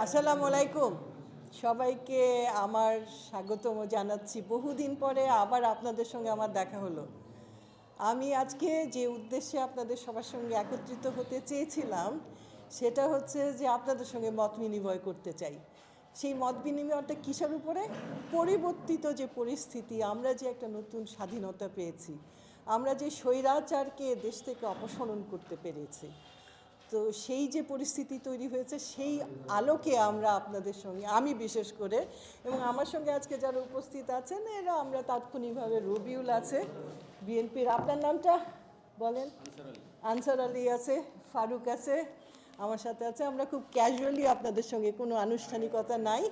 আসসালামু আলাইকুম। সবাইকে আমার স্বাগতম জানাচ্ছি। বহুদিন পরে আবার আপনাদের সঙ্গে আমার দেখা হলো। আমি আজকে যে উদ্দেশ্যে আপনাদের সবার সঙ্গে একত্রিত হতে চেয়েছিলাম, সেটা হচ্ছে যে আপনাদের সঙ্গে মত বিনিময় করতে চাই। সেই মত বিনিময়টা কিসের উপরে? পরিবর্তিত যে পরিস্থিতি, আমরা যে একটা নতুন স্বাধীনতা পেয়েছি, আমরা যে স্বৈরাচারকে দেশ থেকে অপসারণ করতে পেরেছি তো সেই যে পরিস্থিতি তৈরি হয়েছে, সেই আলোকে আমরা আপনাদের সঙ্গে, আমি বিশেষ করে, এবং আমার সঙ্গে আজকে যারা উপস্থিত আছেন, এরা আমরা তাৎক্ষণিকভাবে রবিউল আছে, বিএনপির, আপনার নামটা বলেন? আনসার আলী। আছে, ফারুক আছে, আমার সাথে আছে, আমরা খুব ক্যাজুয়ালি আপনাদের সঙ্গে, কোনো আনুষ্ঠানিকতা নাই।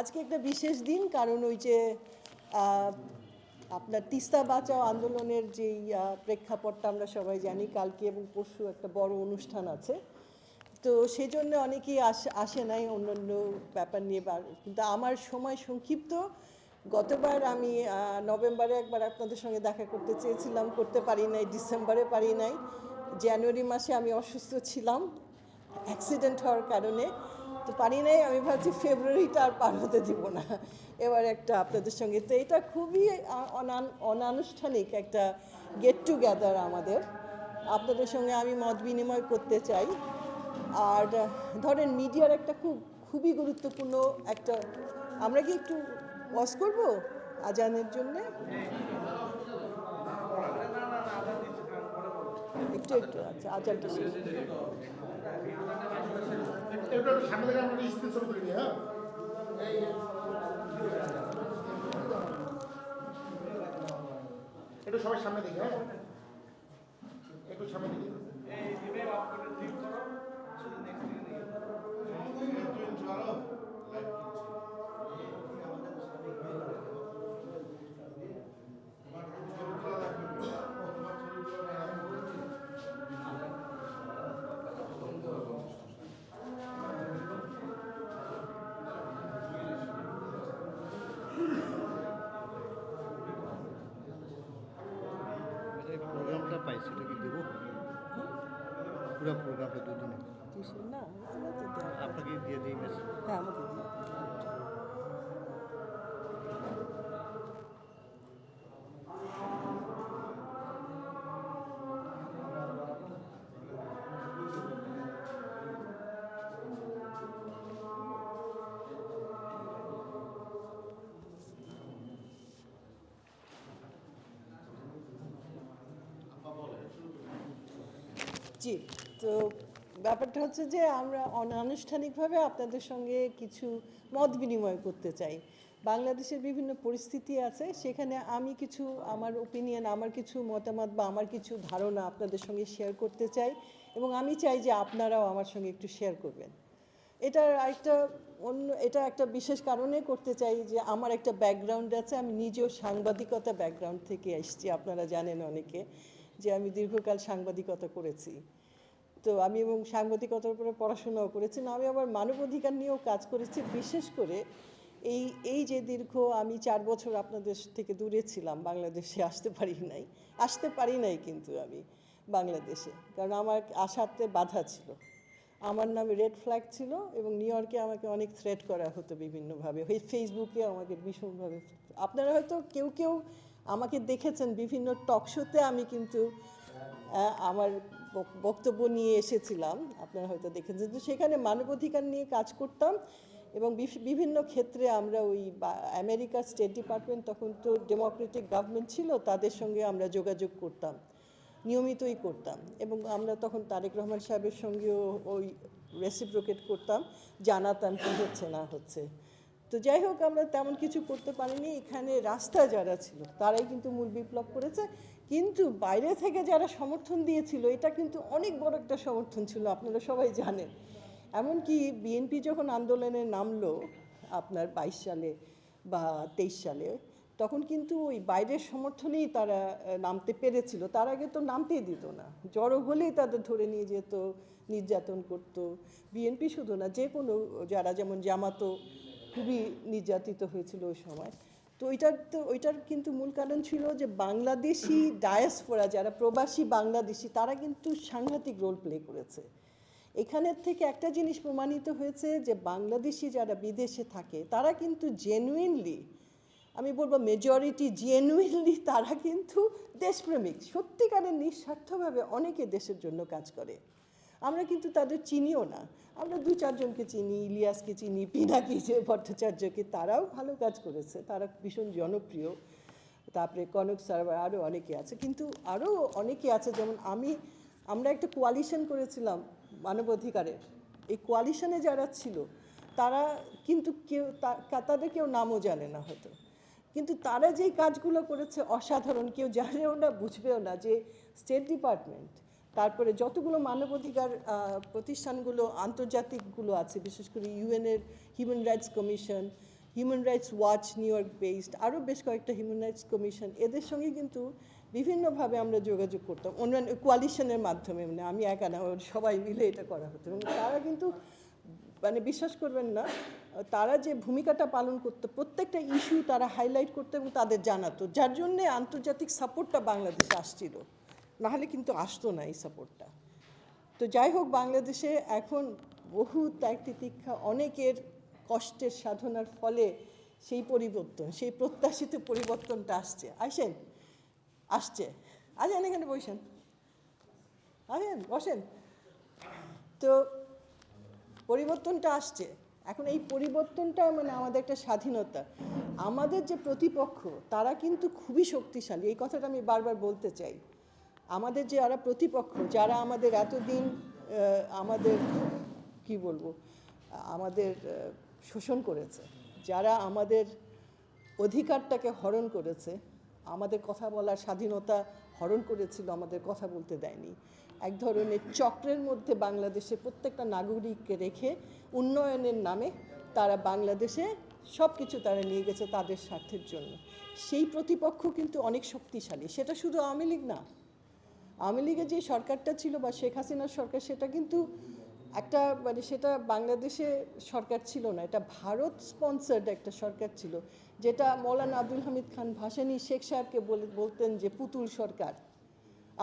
আজকে একটা বিশেষ দিন, কারণ ওই যে আপনার তিস্তা বাঁচাও আন্দোলনের যেই প্রেক্ষাপটটা আমরা সবাই জানি, কালকে এবং পরশু একটা বড় অনুষ্ঠান আছে। তো সেই জন্য অনেকেই আসে আসে নাই অন্যান্য ব্যাপার নিয়ে কিন্তু আমার সময় সংক্ষিপ্ত। গতবার আমি নভেম্বরে একবার আপনাদের সঙ্গে দেখা করতে চেয়েছিলাম, করতে পারি নাই, ডিসেম্বরে পারি নাই। জানুয়ারি মাসে আমি অসুস্থ ছিলাম, অ্যাক্সিডেন্ট হওয়ার কারণে। তো পারি নাই, আমি ভাবছি ফেব্রুয়ারিটা আর পার হতে দিব না। এবার একটা আপনাদের সঙ্গে, তো এটা খুবই অনান- অনানুষ্ঠানিক একটা গেট টুগেদার আমাদের। আপনাদের সঙ্গে আমি মত বিনিময় করতে চাই। আর ধরেন মিডিয়ার একটা খুব, খুবই গুরুত্বপূর্ণ একটা, আমরা কি একটু ওয়াশ করব আজানের জন্যে? একটু একটু আচ্ছা আজানটা এটা সামনে থেকে আমরা স্ক্রিন শট করে নিই হ্যাঁ? একটু সবাই সামনে দেখি হ্যাঁ? জি, তো ব্যাপারটা হচ্ছে যে আমরা অনানুষ্ঠানিকভাবে আপনাদের সঙ্গে কিছু মত বিনিময় করতে চাই। বাংলাদেশের বিভিন্ন পরিস্থিতি আছে, সেখানে আমি কিছু আমার ওপিনিয়ন আমার কিছু মতামত বা আমার কিছু ধারণা আপনাদের সঙ্গে শেয়ার করতে চাই এবং আমি চাই যে আপনারাও আমার সঙ্গে একটু শেয়ার করবেন। এটার আরেকটা অন্য, এটা একটা বিশেষ কারণে করতে চাই যে আমার একটা ব্যাকগ্রাউন্ড আছে, আমি নিজেও সাংবাদিকতা ব্যাকগ্রাউন্ড থেকে এসেছি, আপনারা জানেন অনেকে যে আমি দীর্ঘকাল সাংবাদিকতা করেছি। তো আমি এবং সাংবাদিকতার উপরে পড়াশোনাও করেছি। না, আমি আবার মানবাধিকার নিয়েও কাজ করেছি। বিশেষ করে এই এই যে দীর্ঘ আমি চার বছর আপনাদের থেকে দূরে ছিলাম, বাংলাদেশে আসতে পারি নাই। আসতে পারি নাই কিন্তু আমি বাংলাদেশে। কারণ আমার আসাতে বাধা ছিল। আমার নামে রেড ফ্ল্যাগ ছিল এবং নিউ ইয়র্কে আমাকে অনেক থ্রেট করা হতো বিভিন্নভাবে। ওই ফেসবুকে আমাকে ভীষণভাবে আপনারা হয়তো কেউ কেউ আমাকে দেখেছেন বিভিন্ন টক শোতে আমি কিন্তু আমার বক্তব্য নিয়ে এসেছিলাম। আপনারা হয়তো দেখেছেন। তো সেখানে মানবাধিকার নিয়ে কাজ করতাম এবং বিভিন্ন ক্ষেত্রে আমরা ওই আমেরিকার স্টেট ডিপার্টমেন্ট তখন তো ডেমোক্রেটিক গভর্নমেন্ট ছিল, তাদের সঙ্গে আমরা যোগাযোগ করতাম, নিয়মিতই করতাম এবং আমরা তখন তারেক রহমান সাহেবের সঙ্গেও ওই রেসিপ্রোকেট করতাম, জানাতাম কী হচ্ছে, না হচ্ছে। তো যাই হোক, আমরা তেমন কিছু করতে পারিনি। এখানে রাস্তায় যারা ছিল, তারাই কিন্তু মূল বিপ্লব করেছে। কিন্তু বাইরে থেকে যারা সমর্থন দিয়েছিল, এটা কিন্তু অনেক বড় একটা সমর্থন ছিল, আপনারা সবাই জানেন। এমনকি বিএনপি যখন আন্দোলনে নামলো আপনার বাইশ সালে বা তেইশ সালে, তখন কিন্তু ওই বাইরের সমর্থনেই তারা নামতে পেরেছিল। তার আগে তো নামতেই দিত না। জড়ো হলেই তাদের ধরে নিয়ে যেত, নির্যাতন করতো। বিএনপি শুধু না, যে কোনো যারা যেমন জামাতো খুবই নির্যাতিত হয়েছিল ওই সময়। তো ওইটার তো, ওইটার কিন্তু মূল কারণ ছিল যে বাংলাদেশি ডায়াসপোরা যারা প্রবাসী বাংলাদেশি, তারা কিন্তু সাংঘাতিক রোল প্লে করেছে। এখানের থেকে একটা জিনিস প্রমাণিত হয়েছে যে বাংলাদেশি যারা বিদেশে থাকে, তারা কিন্তু জেনুইনলি আমি বলব মেজরিটি জেনুইনলি তারা কিন্তু দেশপ্রেমিক। সত্যিকারের নিঃস্বার্থভাবে অনেকে দেশের জন্য কাজ করে। আমরা কিন্তু তাদের চিনিও না। আমরা দু চারজনকে চিনি, ইলিয়াসকে চিনি, পিনাকি যে ভট্টাচার্যকে, তারাও ভালো কাজ করেছে। তারা ভীষণ জনপ্রিয়। তারপরে কনক সার্ভার আরও অনেকে আছে। কিন্তু আরও অনেকে আছে, যেমন আমি, আমরা একটা কোয়ালিশন করেছিলাম মানবাধিকারের এই কোয়ালিশনে যারা ছিল, তারা কিন্তু কেউ, তা- তাদের কেউ নামও জানে না হয়তো। কিন্তু তারা যেই কাজগুলো করেছে, অসাধারণ। কেউ জানেও না, বুঝবেও না যে স্টেট ডিপার্টমেন্ট তারপরে যতগুলো মানবাধিকার প্রতিষ্ঠানগুলো, আন্তর্জাতিকগুলো আছে, বিশেষ করে ইউএনের human rights commission human rights watch New York based আরও বেশ কয়েকটা হিউম্যান রাইটস কমিশন এদের সঙ্গে কিন্তু বিভিন্নভাবে আমরা যোগাযোগ করতাম। অন্যান্য কোয়ালিশনের মাধ্যমে মানে আমি একা না সবাই মিলে এটা করা হতো। এবং তারা কিন্তু মানে বিশ্বাস করবেন না, তারা যে ভূমিকাটা পালন করতো, প্রত্যেকটা ইস্যু তারা হাইলাইট করতো এবং তাদের জানাতো, যার জন্যে আন্তর্জাতিক সাপোর্টটা বাংলাদেশে আসছিল। নাহলে কিন্তু আসতো না এই সাপোর্টটা তো যাই হোক, বাংলাদেশে এখন বহু ত্যাগ তিতিক্ষা অনেকের কষ্টের সাধনার ফলে সেই পরিবর্তন, সেই প্রত্যাশিত পরিবর্তনটা আসছে। আসেন আসছে। আসেন এখানে বসেন। আসেন, বসেন। তো পরিবর্তনটা আসছে। এখন এই পরিবর্তনটা মানে আমাদের একটা স্বাধীনতা। আমাদের যে প্রতিপক্ষ, তারা কিন্তু খুবই শক্তিশালী। এই কথাটা আমি বারবার বলতে চাই। আমাদের যারা প্রতিপক্ষ, যারা আমাদের এতদিন আমাদের, কি বলব, আমাদের শোষণ করেছে, যারা আমাদের অধিকারটাকে হরণ করেছে, আমাদের কথা বলার স্বাধীনতা হরণ করেছিল, আমাদের কথা বলতে দেয়নি। এক ধরনের চক্রের মধ্যে বাংলাদেশে প্রত্যেকটা নাগরিককে রেখে উন্নয়নের নামে তারা বাংলাদেশে সব কিছু তারা নিয়ে গেছে তাদের স্বার্থের জন্য। সেই প্রতিপক্ষ কিন্তু অনেক শক্তিশালী, সেটা শুধু আওয়ামী লীগ না আওয়ামী লীগের যে সরকারটা ছিল বা শেখ হাসিনার সরকার, সেটা কিন্তু একটা মানে সেটা বাংলাদেশে সরকার ছিল না, এটা ভারত স্পন্সার্ড একটা সরকার ছিল, যেটা মৌলানা আব্দুল হামিদ খান ভাসানী শেখ সাহেবকে বলে, বলতেন যে পুতুল সরকার।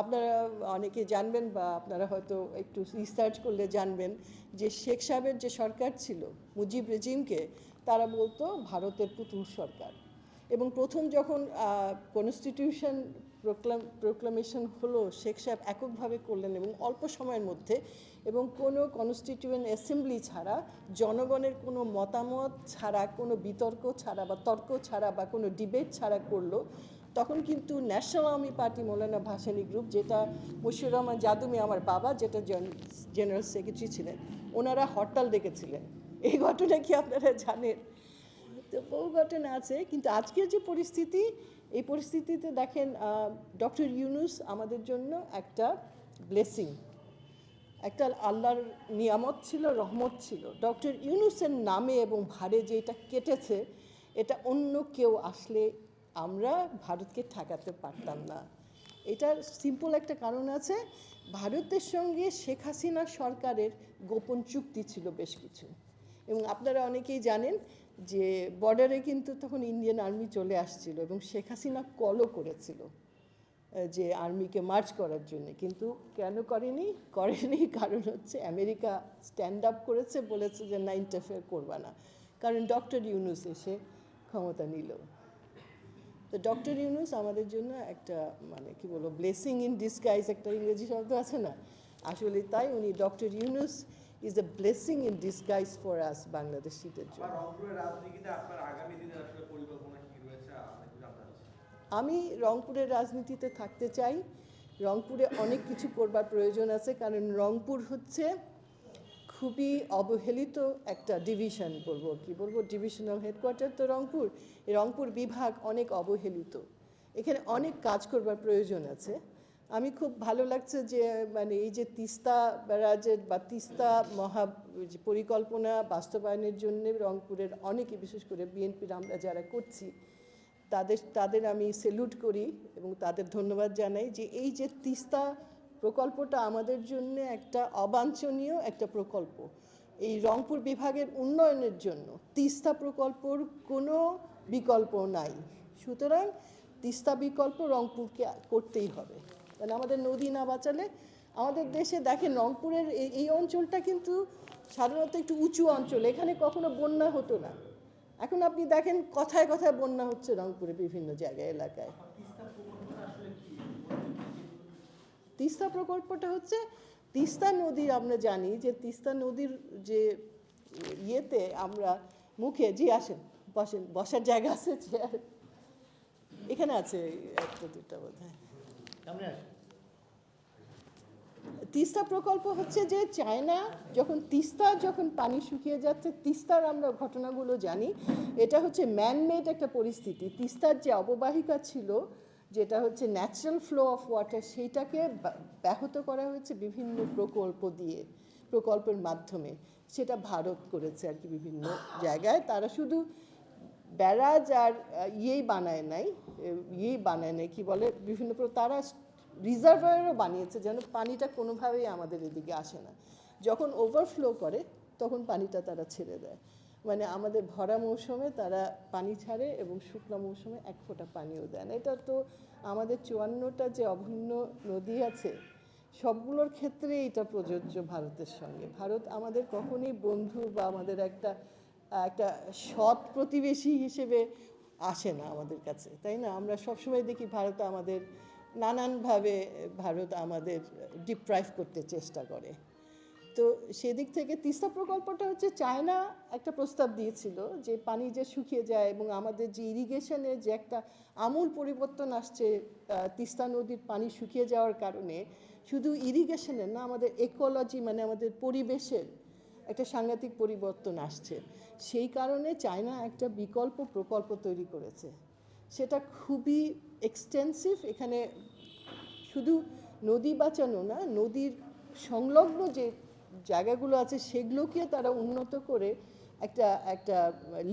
আপনারা অনেকে জানবেন বা আপনারা হয়তো একটু রিসার্চ করলে জানবেন যে শেখ সাহেবের যে সরকার ছিল, মুজিব রেজিমকে, তারা বলতো ভারতের পুতুল সরকার। এবং প্রথম যখন কনস্টিটিউশন প্রোক্লাম প্রোক্লামেশন হলো শেখ সাহেব এককভাবে করলেন এবং অল্প সময়ের মধ্যে এবং কোনো কনস্টিটিউয়েন্ট অ্যাসেম্বলি ছাড়া, জনগণের কোনো মতামত ছাড়া, কোনো বিতর্ক ছাড়া বা তর্ক ছাড়া বা কোনো ডিবেট ছাড়া করল, তখন কিন্তু national army party Maulana Bhasani group যেটা মশিউর রহমান যাদুমি আমার বাবা, যেটা জেনারেল সেক্রেটারি ছিলেন, ওনারা হরতাল ডেকেছিলেন। এই ঘটনা কি আপনারা জানেন? তো বহু ঘটনা আছে, কিন্তু আজকের যে পরিস্থিতি এই পরিস্থিতিতে দেখেন ডক্টর ইউনুস আমাদের জন্য একটা ব্লেসিং একটা আল্লাহর নিয়ামত ছিল, রহমত ছিল। ডক্টর ইউনুসের নামে এবং ভারে যে এটা কেটেছে, এটা অন্য কেউ আসলে আমরা ভারতকে ঠেকাতে পারতাম না। এটার সিম্পল একটা কারণ আছে, ভারতের সঙ্গে শেখ হাসিনা সরকারের গোপন চুক্তি ছিল বেশ কিছু। এবং আপনারা অনেকেই জানেন যে বর্ডারে কিন্তু তখন ইন্ডিয়ান আর্মি চলে আসছিল এবং শেখ হাসিনা কলও করেছিল যে আর্মিকে মার্চ করার জন্য। কিন্তু কেন করেনি? করেনি কারণ হচ্ছে আমেরিকা স্ট্যান্ড আপ করেছে, বলেছে যে না ইন্টারফেয়ার করবা না। কারণ ডক্টর ইউনুস এসে ক্ষমতা নিল। তো ডক্টর ইউনুস আমাদের জন্য একটা মানে কি বলব ব্লেসিং ইন ডিসগাইজ একটা ইংরেজি শব্দ আছে না? আসলে তাই উনি doctor Yunus is a blessing in disguise for us বাংলাদেশিদের বা জন্য আমি রংপুরের রাজনীতিতে থাকতে চাই। রংপুরে অনেক কিছু করবার প্রয়োজন আছে কারণ রংপুর হচ্ছে খুবই অবহেলিত একটা ডিভিশন বলব কি। বলব ডিভিশনাল হেডকোয়ার্টার তো রংপুর। রংপুর বিভাগ অনেক অবহেলিত। এখানে অনেক কাজ করবার প্রয়োজন আছে। আমি খুব ভালো লাগছে যে মানে এই যে তিস্তা ব্যারাজের বা তিস্তা মহা পরিকল্পনা বাস্তবায়নের জন্য রংপুরের অনেকে, বিশেষ করে বিএনপির আমরা যারা করছি, তাদের তাদের আমি সেলুট করি এবং তাদের ধন্যবাদ জানাই যে এই যে তিস্তা প্রকল্পটা আমাদের জন্য একটা অবাঞ্ছনীয় একটা প্রকল্প। এই রংপুর বিভাগের উন্নয়নের জন্য তিস্তা প্রকল্পর কোনো বিকল্প নাই। সুতরাং তিস্তা বিকল্প রংপুরকে করতেই হবে। কারণ আমাদের নদী না বাঁচালে আমাদের দেশে দেখেন রংপুরের এই- অঞ্চলটা কিন্তু সাধারণত একটু উঁচু অঞ্চল, এখানে কখনো বন্যা হতো না। এখন আপনি দেখেন কথায় কথায় বন্যা হচ্ছে রংপুরে বিভিন্ন জায়গায়, এলাকায়। তিস্তা প্রকল্পটা হচ্ছে, তিস্তা নদীর আমরা জানি যে তিস্তা নদীর যে ইয়েতে আমরা মুখে, জি আসেন, বসেন, বসার জায়গা আছে চেয়ার এখানে আছে একটা দুটা বোধ হয় তিস্তা প্রকল্প হচ্ছে যে চায়না যখন তিস্তা যখন পানি শুকিয়ে যাচ্ছে, তিস্তার আমরা ঘটনাগুলো জানি। এটা হচ্ছে ম্যানমেড একটা পরিস্থিতি। তিস্তার যে অববাহিকা ছিল, যেটা হচ্ছে ন্যাচারাল ফ্লো অফ ওয়াটার সেইটাকে ব্যাহত করা হয়েছে বিভিন্ন প্রকল্প দিয়ে, প্রকল্পের মাধ্যমে। সেটা ভারত করেছে আর কি বিভিন্ন জায়গায়। তারা শুধু ব্যারাজ আর ইয়েই বানায় নাই ইয়েই বানায় নাই, কি বলে, বিভিন্ন তারা রিজার্ভারও বানিয়েছে যেন পানিটা কোনোভাবেই আমাদের এদিকে আসে না। যখন ওভারফ্লো করে, তখন পানিটা তারা ছেড়ে দেয়। মানে আমাদের ভরা মৌসুমে তারা পানি ছাড়ে এবং শুকনো মৌসুমে এক ফোঁটা পানিও দেয় না। এটা তো আমাদের চুয়ান্নটা যে অভিন্ন নদী আছে, সবগুলোর ক্ষেত্রে এটা প্রযোজ্য ভারতের সঙ্গে। ভারত আমাদের কখনই বন্ধু বা আমাদের একটা একটা সৎ প্রতিবেশী হিসেবে আসে না আমাদের কাছে, তাই না? আমরা সবসময় দেখি ভারত আমাদের নানানভাবে, ভারত আমাদের ডিপ্রাইভ করতে চেষ্টা করে। তো সেদিক থেকে তিস্তা প্রকল্পটা হচ্ছে চায়না একটা প্রস্তাব দিয়েছিল যে পানি যে শুকিয়ে যায় এবং আমাদের যে ইরিগেশনের যে একটা আমূল পরিবর্তন আসছে তিস্তা নদীর পানি শুকিয়ে যাওয়ার কারণে, শুধু ইরিগেশনের না, আমাদের একোলজি মানে আমাদের পরিবেশের একটা সাংঘাতিক পরিবর্তন আসছে। সেই কারণে চায়না একটা বিকল্প প্রকল্প তৈরি করেছে। সেটা খুবই এক্সটেন্সিভ এখানে শুধু নদী বাঁচানো না নদীর সংলগ্ন যে জায়গাগুলো আছে সেগুলোকে তারা উন্নত করে একটা একটা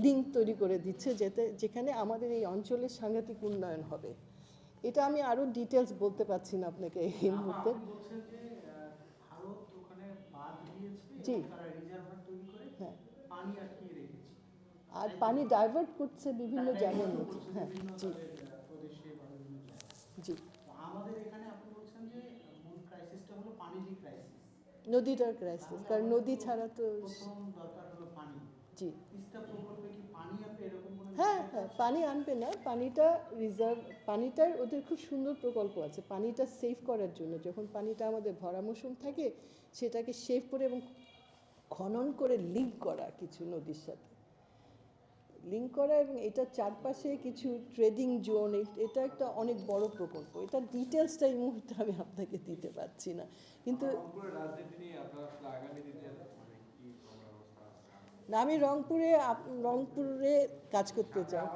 লিঙ্ক তৈরি করে দিচ্ছে যেতে যেখানে আমাদের এই অঞ্চলের সাংঘাতিক উন্নয়ন হবে। এটা আমি আরও ডিটেলস বলতে পারছি না আপনাকে এই মুহূর্তে। জি। এবং তারা রিজার্ভার তৈরি করে হ্যাঁ পানি আটকিয়ে রেখেছে আর পানি ডাইভার্ট করছে বিভিন্ন জায়গার মধ্যে হ্যাঁ জি। জি। আমাদের এখানে আপনি বলছেন যে মূল ক্রাইসিসটা হলো পানিরই ক্রাইসিস নদীটার ক্রাইসিস কারণ নদী ছাড়া তো দরকার হলো পানি। জি। হ্যাঁ হ্যাঁ পানি আনবে না। পানিটা রিজার্ভ পানিটার ওদের খুব সুন্দর প্রকল্প আছে। পানিটা সেভ করার জন্য। যখন পানিটা আমাদের ভরা মৌসুম থাকে সেটাকে সেভ করে এবং খনন করে লিঙ্ক করা কিছু নদীর সাথে। লিঙ্ক করা এবং এটার চারপাশে কিছু ট্রেডিং জোন এটা একটা অনেক বড় প্রকল্প। এটার ডিটেলসটা এই মুহূর্তে আমি আপনাকে দিতে পারছি না। কিন্তু? না, আমি রংপুরে রংপুরে কাজ করতে চাই।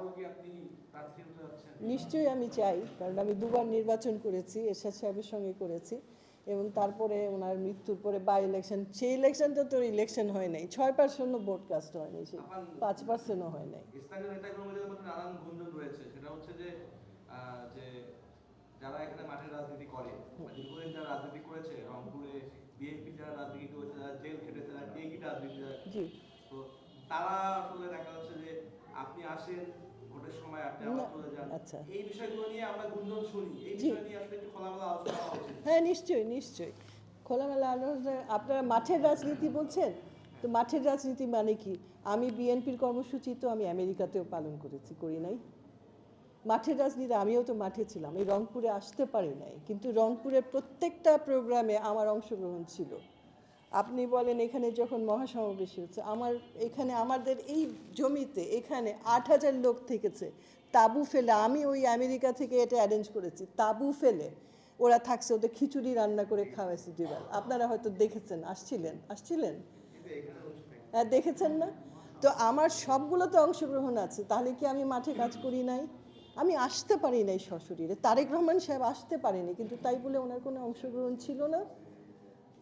নিশ্চয়ই আমি চাই কারণ আমি দুবার নির্বাচন করেছি এরশাদ সাহেবের সঙ্গে করেছি। এবং তারপরে ওনার মৃত্যুর পরে বাই ইলেকশন সেই ইলেকশনটা তো ইলেকশন হয় নাই। ছয় পার্সেন্টও ভোট কাস্ট হয়নি সে পাঁচ পার্সেন্টও হয় নাই। স্থানীয় নেতাকর্মীদের মধ্যে নানান গুঞ্জন রয়েছে। সেটা হচ্ছে যে যে যারা এখানে মাঠের রাজনীতি করে দীর্ঘদিন যারা রাজনীতি করেছে রংপুরে বিএনপি যারা রাজনীতি করেছে যারা জেল খেটেছে যারা টেকি রাজনীতি তো তারা আসলে দেখা যাচ্ছে যে আপনি আসেন ভোটের সময় আপনি আবার চলে যান। আচ্ছা। এই বিষয়গুলো নিয়ে আমরা গুঞ্জন শুনি। এই বিষয় নিয়ে আসলে একটু খোলামেলা আলোচনা হওয়া উচিত। হ্যাঁ নিশ্চয়ই নিশ্চয়ই। খোলামেলা আলোচনা আপনারা মাঠের রাজনীতি বলছেন? তো মাঠের রাজনীতি মানে কি? আমি বিএনপির কর্মসূচি তো আমি আমেরিকাতেও পালন করেছি করি নাই। মাঠের রাজনীতি আমিও তো মাঠে ছিলাম। এই রংপুরে আসতে পারি নাই। কিন্তু রংপুরের প্রত্যেকটা প্রোগ্রামে আমার অংশগ্রহণ ছিল। আপনি বলেন এখানে যখন মহাসমাবেশ হচ্ছে, আমার এখানে আমাদের এই জমিতে এখানে আট হাজার লোক থেকেছে, তাবু ফেলে, আমি ওই আমেরিকা থেকে এটা অ্যারেঞ্জ করেছি, তাবু ফেলে ওরা থাকছে, ওদের খিচুড়ি রান্না করে খাওয়াইছে দুবার আপনারা হয়তো দেখেছেন, আসছিলেন? আসছিলেন? হ্যাঁ দেখেছেন না? তো আমার সবগুলোতে অংশগ্রহণ আছে, তাহলে কি আমি মাঠে কাজ করি নাই? আমি আসতে পারি নাই সশরীরে, তারেক রহমান সাহেব আসতে পারেনি, কিন্তু তাই বলে ওনার কোনো অংশগ্রহণ ছিল না।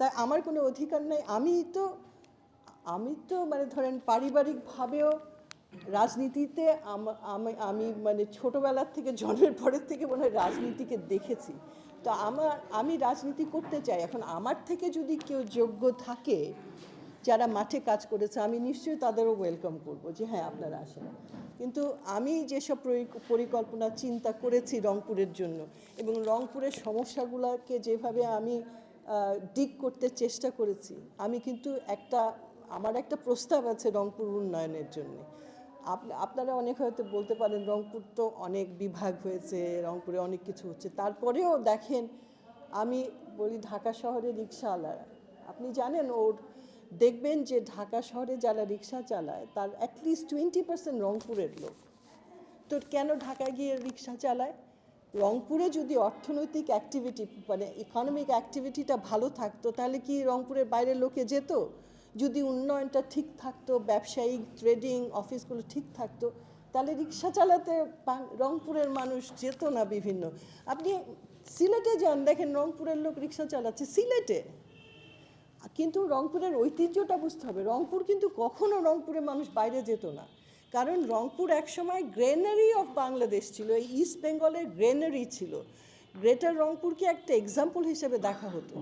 তাই আমার কোনো অধিকার নাই। আমি তো আমি তো মানে ধরেন পারিবারিকভাবেও রাজনীতিতে আমি আমি মানে ছোটোবেলার থেকে, জন্মের পরের থেকে মনে হয় রাজনীতিকে দেখেছি। তো আমার, আমি রাজনীতি করতে চাই। এখন আমার থেকে যদি কেউ যোগ্য থাকে, যারা মাঠে কাজ করেছে, আমি নিশ্চয়ই তাদেরও ওয়েলকাম করব যে হ্যাঁ আপনারা আসেন। কিন্তু আমি যেসব পরিকল্পনা, চিন্তা করেছি রংপুরের জন্য এবং রংপুরের সমস্যাগুলোকে যেভাবে আমি ডিগ করতে চেষ্টা করেছি। আমি কিন্তু একটা, আমার একটা প্রস্তাব আছে রংপুর উন্নয়নের জন্য। আপনারা অনেক হয়তো বলতে পারেন, রংপুর তো অনেক বিভাগ হয়েছে, রংপুরে অনেক কিছু হচ্ছে। তারপরেও দেখেন, আমি বলি ঢাকা শহরে রিক্সাওয়ালারা আপনি জানেন, ওর, দেখবেন যে ঢাকা শহরে যারা রিক্সা চালায়, তার অ্যাটলিস্ট টোয়েন্টি পার্সেন্ট রংপুরের লোক। তো কেন ঢাকায় গিয়ে রিক্সা চালায়? রংপুরে যদি অর্থনৈতিক অ্যাক্টিভিটি মানে ইকোনমিক অ্যাক্টিভিটিটা ভালো থাকতো, তাহলে কি রংপুরের বাইরের লোকে যেত? যদি উন্নয়নটা ঠিক থাকতো, ব্যবসায়িক ট্রেডিং অফিসগুলো ঠিক থাকতো, তাহলে রিক্সা চালাতে রংপুরের মানুষ যেত না বিভিন্ন। আপনি সিলেটে যান, দেখেন রংপুরের লোক রিক্সা চালাচ্ছে সিলেটে। কিন্তু রংপুরের ঐতিহ্যটা বুঝতে হবে। রংপুর কিন্তু কখনো রংপুরের মানুষ বাইরে যেত না। কারণ রংপুর একসময় গ্রেনারি অফ বাংলাদেশ ছিল, এই ইস্ট বেঙ্গলের গ্রেনারি ছিল। গ্রেটার রংপুরকে একটা এক্সাম্পল হিসেবে দেখা হতো।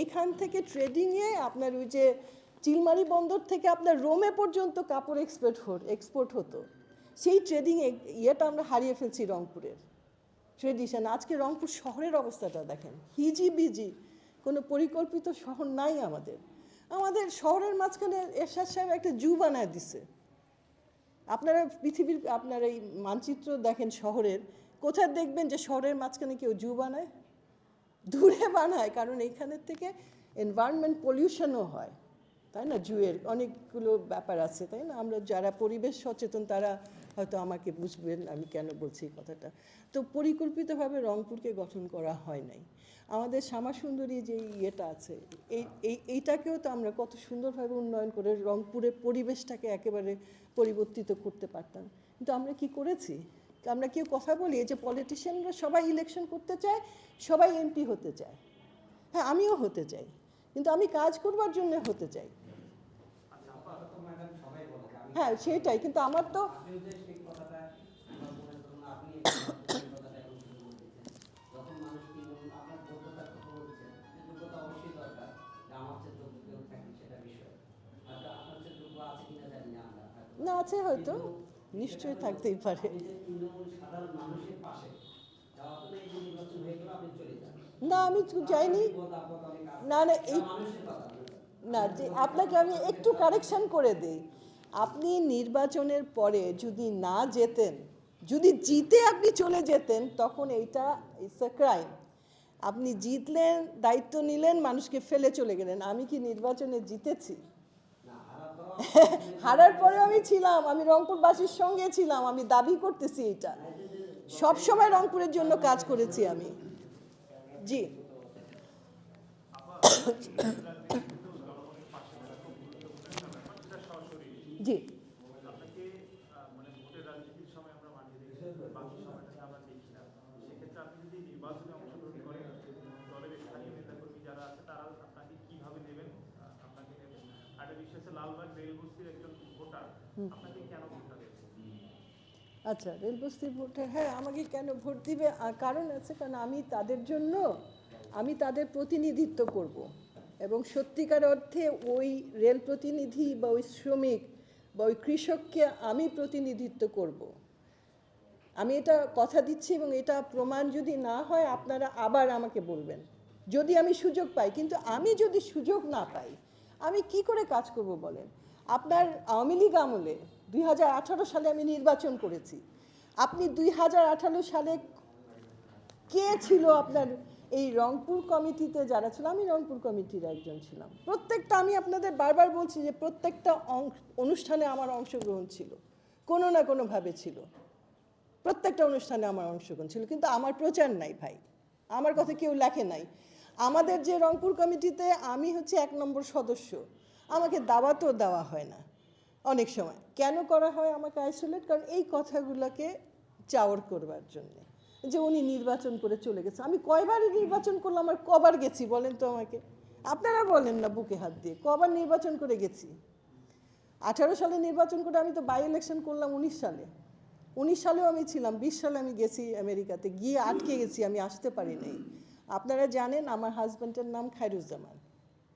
এইখান থেকে ট্রেডিংয়ে আপনার ওই যে চিলমারি বন্দর থেকে আপনার রোমে পর্যন্ত কাপড় এক্সপোর্ট এক্সপোর্ট হতো। সেই ট্রেডিং ইয়েটা আমরা হারিয়ে ফেলছি রংপুরের। ট্রেডিশন আজকে রংপুর শহরের অবস্থাটা দেখেন। হিজি বিজি কোনো পরিকল্পিত শহর নাই আমাদের। আমাদের শহরের মাঝখানে এরশাদ সাহেব একটা জু বানায় দিছে। আপনারা পৃথিবীর, আপনার এই মানচিত্র দেখেন শহরের, কোথায় দেখবেন যে শহরের মাঝখানে কেউ জু বানায়? দূরে বানায়, কারণ এইখানের থেকে এনভায়রনমেন্ট পলিউশনও হয়, তাই না? জুয়ের অনেকগুলো ব্যাপার আছে, তাই না? আমরা যারা পরিবেশ সচেতন, তারা হয়তো আমাকে বুঝবেন আমি কেন বলছি এই কথাটা। তো পরিকল্পিতভাবে রংপুরকে গঠন করা হয় নাই। আমাদের শ্যামাসুন্দরী যে ইয়েটা আছে এই এই এইটাকেও তো আমরা কত সুন্দরভাবে উন্নয়ন করে রংপুরের পরিবেশটাকে একেবারে পরিবর্তিত করতে পারতাম। কিন্তু আমরা কি করেছি? আমরা কেউ কথা বলি যে পলিটিশিয়ানরা সবাই ইলেকশন করতে চায় সবাই এমপি হতে চায়। হ্যাঁ আমিও হতে চাই কিন্তু আমি কাজ করবার জন্য হতে চাই। হ্যাঁ সেটাই কিন্তু আমার তো আপনিও যে সেই কথাটা আমার মনে না, আছে হয়তো। নিশ্চয়ই থাকতেই পারে। না, আমি যাইনি। না না, এই না, যে আপনাকে আমি একটু কারেকশন করে দিই। আপনি নির্বাচনের পরে যদি না যেতেন যদি জিতে আপনি চলে যেতেন, তখন এইটা ইটস এ ক্রাইম আপনি জিতলেন, দায়িত্ব নিলেন, মানুষকে ফেলে চলে গেলেন। আমি কি নির্বাচনে জিতেছি? হারার পরে আমি ছিলাম, আমি রংপুরবাসীর সঙ্গে ছিলাম, আমি দাবি করতেছি এটা সব সময় রংপুরের জন্য কাজ করেছি আমি। জি। জি আপনাকে আহ, মানে ভোটের রাজনীতির সময় আমরা মাঠে দেখি বাকি সময়টাতে আমরা দেখি না সেক্ষেত্রে আপনি যদি নির্বাচনে অংশগ্রহণ করেন দলের স্থানীয় নেতাকর্মী যারা আছে তারা আপনাকে কীভাবে নেবেন আহ, আপনাকে নেবেন আর একটা বিষয় হচ্ছে লালবাগ রেল বস্তির একজন ভোটার আপনাকে কেন ভোটটা দেবে আচ্ছা রেলবস্তির ভোটার হ্যাঁ আমাকে কেন ভোট দিবে? কারণ আছে, কারণ আমি তাদের জন্য, আমি তাদের প্রতিনিধিত্ব করব। এবং সত্যিকার অর্থে ওই রেল প্রতিনিধি বা ওই শ্রমিক বা ওই কৃষককে আমি প্রতিনিধিত্ব করব। আমি এটা কথা দিচ্ছি এবং এটা প্রমাণ যদি না হয়, আপনারা আবার আমাকে বলবেন। যদি আমি সুযোগ পাই, কিন্তু আমি যদি সুযোগ না পাই, আমি কি করে কাজ করব বলেন? আপনার আওয়ামী লীগ আমলে দুই হাজার আঠারো সালে আমি নির্বাচন করেছি। আপনি দুই হাজার আঠারো সালে কে ছিল আপনার এই রংপুর কমিটিতে যারা ছিল? আমি রংপুর কমিটির একজন ছিলাম। প্রত্যেকটা আমি আপনাদের বারবার বলছি যে প্রত্যেকটা অনুষ্ঠানে আমার অংশগ্রহণ ছিল। কোনো না কোনোভাবে ছিল। প্রত্যেকটা অনুষ্ঠানে আমার অংশগ্রহণ ছিল। কিন্তু আমার প্রচার নাই ভাই। আমার কথা কেউ লেখে নাই। আমাদের যে রংপুর কমিটিতে আমি হচ্ছে এক নম্বর সদস্য আমাকে দাওয়াতও দেওয়া হয় না অনেক সময়। কেন করা হয় আমাকে আইসোলেট কারণ এই কথাগুলোকে চাওয়ার করবার জন্যে। যে উনি নির্বাচন করে চলে গেছে। আমি কয়বারই নির্বাচন করলাম আর কবার গেছি বলেন তো আমাকে। আপনারা বলেন না বুকে হাত দিয়ে, কবার নির্বাচন করে গেছি। আঠারো সালে নির্বাচন করে আমি তো বাই ইলেকশন করলাম উনিশ সালে। উনিশ সালেও আমি ছিলাম, বিশ সালে আমি গেছি আমেরিকাতে। গিয়ে আটকে গেছি, আমি আসতে পারি নাই। আপনারা জানেন আমার হাজব্যান্ডের নাম খায়রুজ্জামান।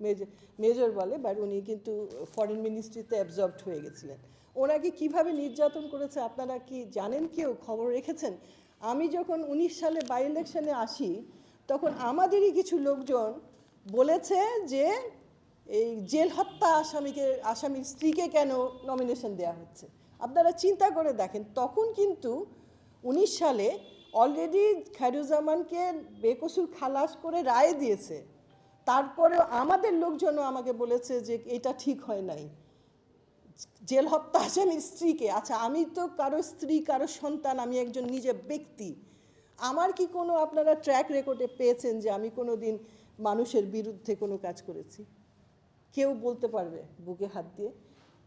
মেজর মেজর বলে বাট উনি কিন্তু ফরেন মিনিস্ট্রিতে অ্যাবজর্বড হয়ে গেছিলেন। ওনাকে কীভাবে নির্যাতন করেছে আপনারা কি জানেন? কেউ খবর রেখেছেন? আমি যখন উনিশ সালে বাই ইলেকশনে আসি, তখন আমাদেরই কিছু লোকজন বলেছে যে, এই জেল হত্যা আসামিকে, আসামির স্ত্রীকে কেন নমিনেশন দেওয়া হচ্ছে? আপনারা চিন্তা করে দেখেন, তখন কিন্তু উনিশ সালে অলরেডি খায়রুজ্জামানকে বেকসুর খালাস করে রায় দিয়েছে। তারপরেও আমাদের লোকজনও আমাকে বলেছে যে এটা ঠিক হয় নাই। জেল হত্যা আসামির স্ত্রীকে। আচ্ছা আমি তো কারও স্ত্রী, কারও সন্তান, আমি একজন নিজে ব্যক্তি। আমার কি কোনো আপনারা ট্র্যাক রেকর্ডে পেয়েছেন যে আমি কোনো দিন মানুষের বিরুদ্ধে কোনো কাজ করেছি? কেউ বলতে পারবে বুকে হাত দিয়ে?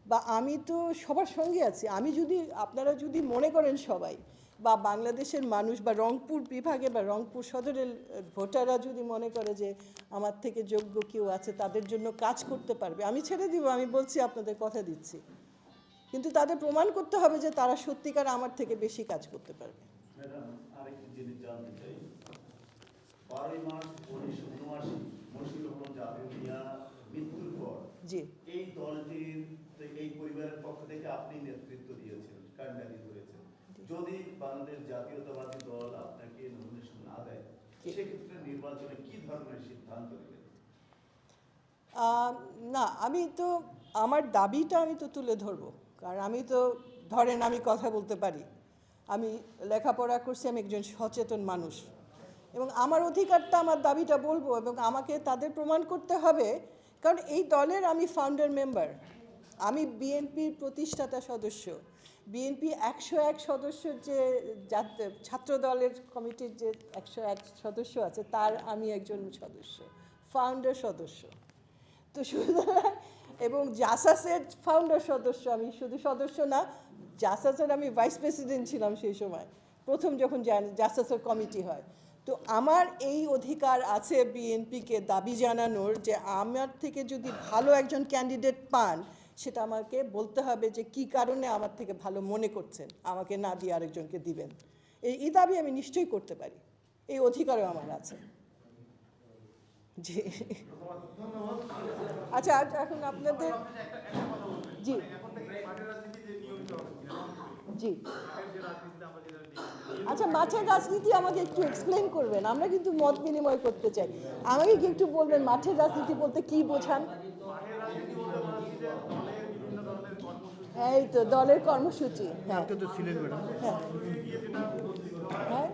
বা আমি তো সবার সঙ্গে আছি। আমি যদি, আপনারা যদি মনে করেন সবাই বা বাংলাদেশের মানুষ বা রংপুর বিভাগে বা রংপুর সদরের ভোটাররা যদি মনে করে যে আমার থেকে যোগ্য কেউ আছে তাদের জন্য কাজ করতে পারবে। আমি ছেড়ে দিব আমি বলছি আপনাদের কথা দিচ্ছি। কিন্তু তাদের প্রমাণ করতে হবে যে তারা সত্যিকার আমার থেকে বেশি কাজ করতে পারবে। জি। জিনিস জানতে চাই বারোই মার্চ উনিশশো উনআশি মশিউর রহমান জাতীয় মিয়া মৃত্যুর পর জি এই দলটির তে- এই পরিবারের পক্ষ থেকে আপনি নেতৃত্ব দিয়েছেন কান্ডারি করেছেন যদি বাংলাদেশ জাতীয়তাবাদী দল আপনাকে নমিনেশন না দেয় সেক্ষেত্রে নির্বাচনে কি ধরনের সিদ্ধান্ত নেবেন? না আমি তো আমার দাবিটা আমি তো তুলে ধরবো। কারণ আমি তো ধরেন আমি কথা বলতে পারি। আমি লেখাপড়া করছি আমি একজন সচেতন মানুষ। এবং আমার অধিকারটা আমার দাবিটা বলব এবং আমাকে তাদের প্রমাণ করতে হবে। কারণ এই দলের আমি ফাউন্ডার মেম্বার আমি বিএনপির প্রতিষ্ঠাতা সদস্য। বিএনপি একশো এক সদস্যের যে ছাত্র দলের কমিটির যে একশো এক সদস্য আছে, তার আমি একজন সদস্য ফাউন্ডার সদস্য। তো সুতরাং, এবং জাসাসের ফাউন্ডার সদস্য আমি শুধু সদস্য না, জাসাসের আমি ভাইস প্রেসিডেন্ট ছিলাম সেই সময়। প্রথম যখন জাসাসের কমিটি হয়। তো আমার এই অধিকার আছে বিএনপিকে দাবি জানানোর যে আমার থেকে যদি ভালো একজন ক্যান্ডিডেট পান সেটা আমাকে বলতে হবে যে কি কারণে আমার থেকে ভালো মনে করছেন। আমাকে না দিয়ে আরেকজনকে দিবেন। এই এই দাবি আমি নিশ্চয়ই করতে পারি। এই অধিকারও আমার আছে। জি। আচ্ছা এখন আপনাদের জি। জি। আচ্ছা মাঠের রাজনীতি আমাকে একটু এক্সপ্লেন করবেন। আমরা কিন্তু মত বিনিময় করতে চাই। আমাকে কি একটু বলবেন মাঠের রাজনীতি বলতে কি বোঝান মাঠের রাজনীতি বলতে বোঝাচ্ছি যে দলের বিভিন্ন ধরনের কর্মসূচি এই তো দলের কর্মসূচি। হ্যাঁ। তো ছিলেন ম্যাডাম। হ্যাঁ।